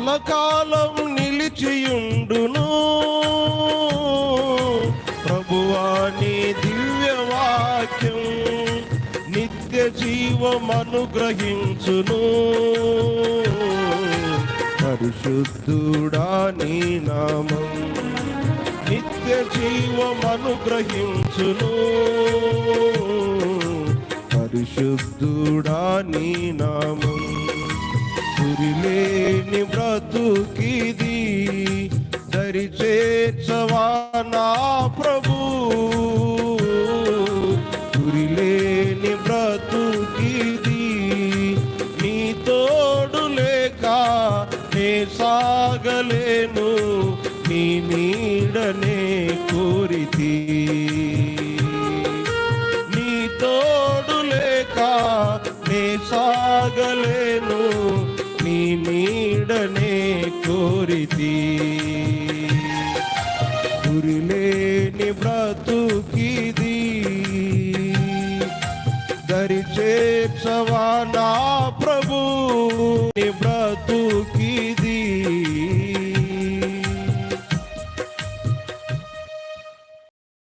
కలకాలం నిలిచియుండును. ప్రభువాని దివ్యవాక్యం నిత్య జీవమనుగ్రహించును. పరిశుద్ధుడా నీ నామం నిత్య జీవమనుగ్రహించును. పరిశుద్ధుడా నీ నామం గురిలేని దరి చేర్చవా నా ప్రభు? గురిలేని బ్రతుకిది నీ తోడు లేక నే సాగలేను నీ నీడనే కోరితి. నీ తోడు లేక నే సాగలేను నీ నీడనే కోరితి. గురిలేని బ్రతుకిది. దరి నా